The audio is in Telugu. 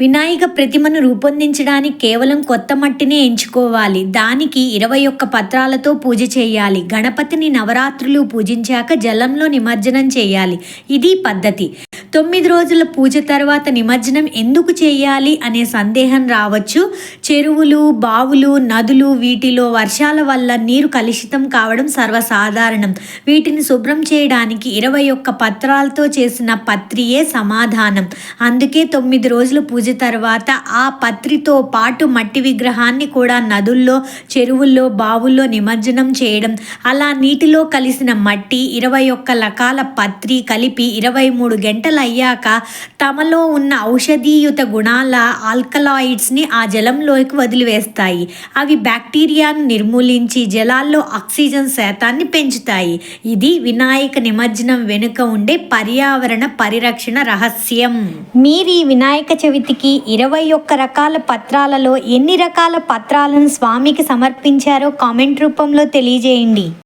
వినాయక ప్రతిమను రూపొందించడానికి కేవలం కొత్త మట్టినే ఎంచుకోవాలి. దానికి ఇరవై ఒక్క పత్రాలతో పూజ చేయాలి. గణపతిని నవరాత్రులు పూజించాక జలంలో నిమజ్జనం చేయాలి. ఇది పద్ధతి. తొమ్మిది రోజుల పూజ తర్వాత నిమజ్జనం ఎందుకు చేయాలి అనే సందేహం రావచ్చు. చెరువులు బావులు నదులు వీటిలో వర్షాల వల్ల నీరు కలుషితం కావడం సర్వసాధారణం. వీటిని శుభ్రం చేయడానికి ఇరవై ఒక్క పత్రాలతో చేసిన పత్రియే సమాధానం. అందుకే తొమ్మిది రోజుల పూజ తర్వాత ఆ పత్రితో పాటు మట్టి విగ్రహాన్ని కూడా నదుల్లో చెరువుల్లో బావుల్లో నిమజ్జనం చేయడం. అలా నీటిలో కలిసిన మట్టి ఇరవై ఒక్క రకాల పత్రి కలిపి ఇరవై మూడు గంటల అయ్యాక తమలో ఉన్న ఔషధీయుత గుణాల ఆల్కలాయిడ్స్ని ఆ జలంలోకి వదిలివేస్తాయి. అవి బ్యాక్టీరియాను నిర్మూలించి జలాల్లో ఆక్సిజన్ శాతాన్ని పెంచుతాయి. ఇది వినాయక నిమజ్జనం వెనుక ఉండే పర్యావరణ పరిరక్షణ రహస్యం. మీరు ఈ వినాయక చవితికి ఇరవై ఒక్క రకాల పత్రాలలో ఎన్ని రకాల పత్రాలను స్వామికి సమర్పించారో కామెంట్ రూపంలో తెలియజేయండి.